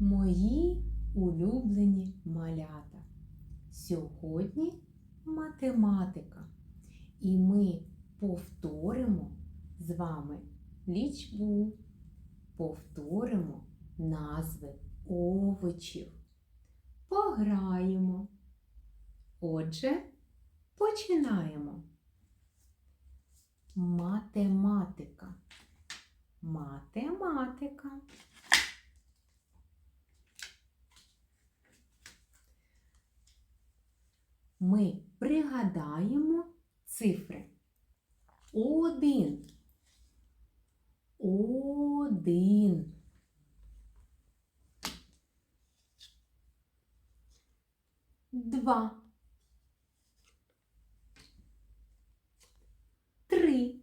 Мої улюблені малята. Сьогодні математика. І ми повторимо з вами лічбу, повторимо назви овочів. Пограємо. Отже, починаємо. Математика. Математика. Ми пригадаємо цифри. Один. Один. Два. Три.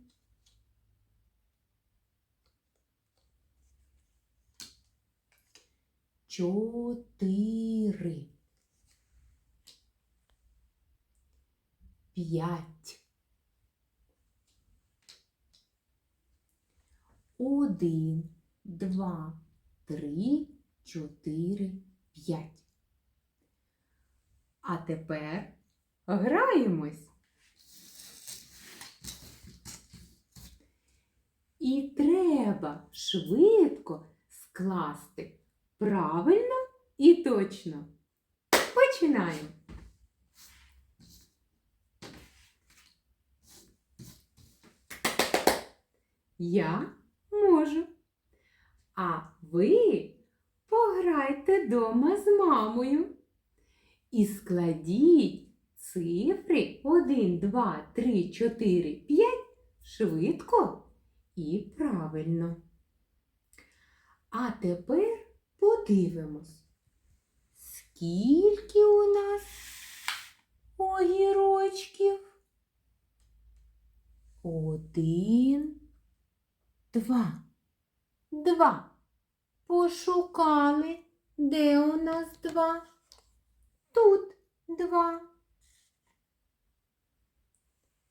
Чотири. П'ять. Один, два, три, чотири, п'ять. А тепер граємось. І треба швидко скласти правильно і точно. Починаємо. Я можу. А ви пограйте дома з мамою і складіть цифри 1, 2, 3, 4, 5 швидко і правильно. А тепер подивимось, скільки у нас огірочків? Один, два. Два. Пошукали. Де у нас два? Тут два.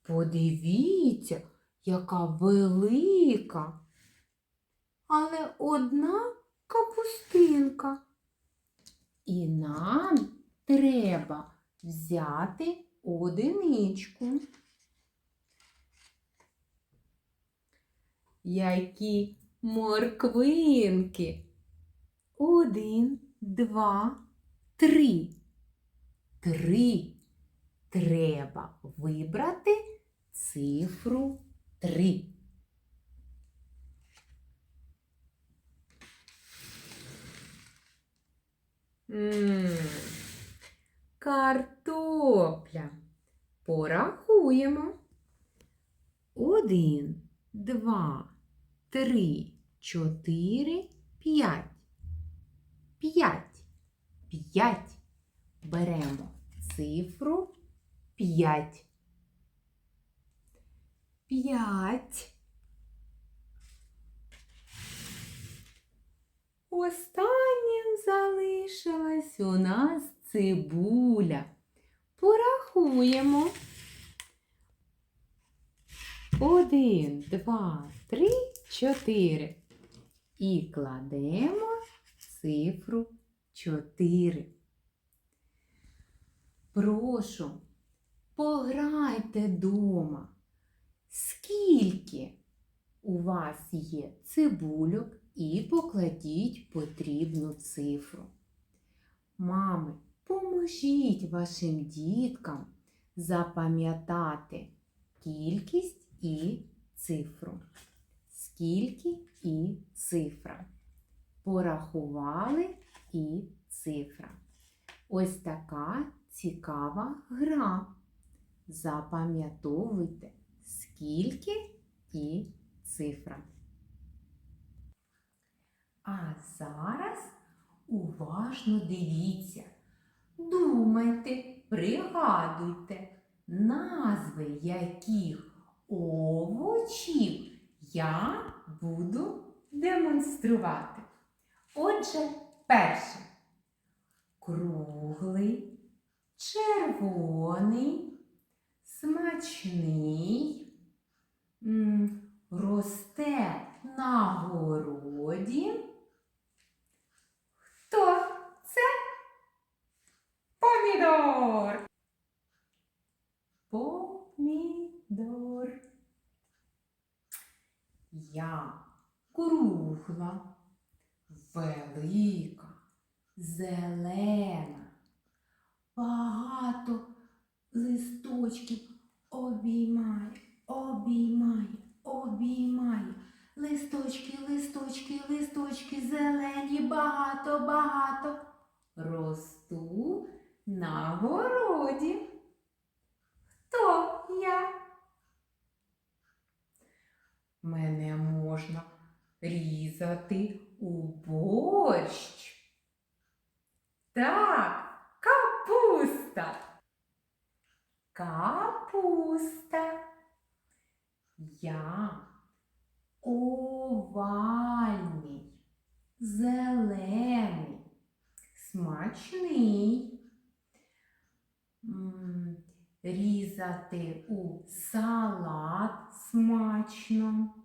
Подивіться, яка велика. Але одна капустинка. І нам треба взяти одиничку. Які морквинки. Один, два, три. Три. Треба вибрати цифру три. М, Картопля. Порахуємо. Один, два, три, чотири, п'ять. П'ять. П'ять. Беремо цифру п'ять. П'ять. Останнім залишилась у нас цибуля. Порахуємо. Один, два, три, чотири. І кладемо цифру чотири. Прошу, пограйте дома. Скільки у вас є цибульок і покладіть потрібну цифру. Мами, поможіть вашим діткам запам'ятати кількість і цифру. Скільки і цифра. Порахували і цифра. Ось така цікава гра. Запам'ятовуйте, скільки і цифра. А зараз уважно дивіться, думайте, пригадуйте назви яких овочів я буду демонструвати. Отже, перше. Круглий, червоний, смачний, росте на городі. Хто це? Помідор! Я кругла, велика, зелена, багато листочків обіймаю, обіймаю, обіймаю. Листочки, листочки, листочки зелені, багато, багато. Росту на городі. Хто я? Мене можна різати у борщ. Так, капуста. Капуста. Я овальний, зелений, смачний. Різати у салат смачно.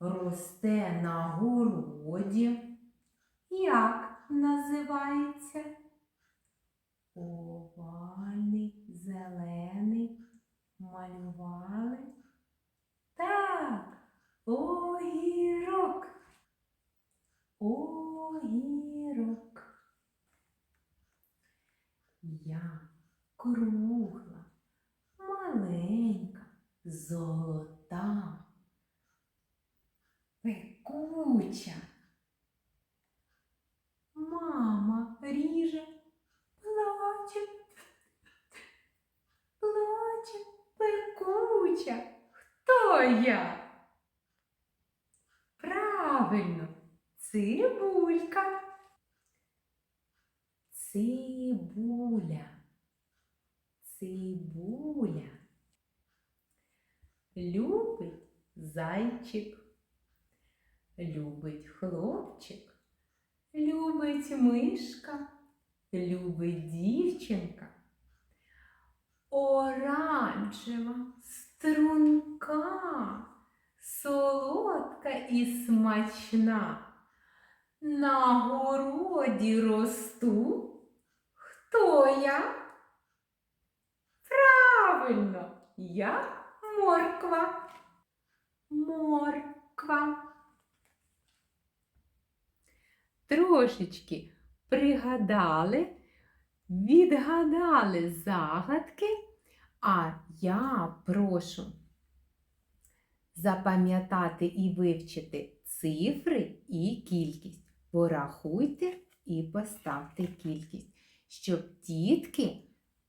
Росте на городі. Як називається? Овальний, зелений. Малювали. Так, огірок. Огірок. Я маленька, золота, пекуча. Мама ріже, плаче, плаче, пекуча. Хто я? Правильно, цибулька. Цибуля. Цибуля. Любить зайчик. Любить хлопчик. Любить мишка. Любить дівчинка. Оранжева, струнка, солодка і смачна. На городі росту. Хто я? Правильно, я морква. Морква. Трошечки пригадали, відгадали загадки, а я прошу запам'ятати і вивчити цифри і кількість. Порахуйте і поставте кількість, щоб дітки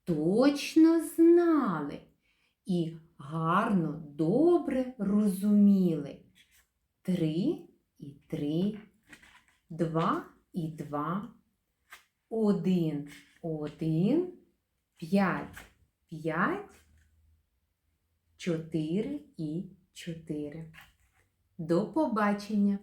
точно знали і гарно, добре розуміли. Три і три, два і два, один, один, п'ять, п'ять, чотири і чотири. До побачення!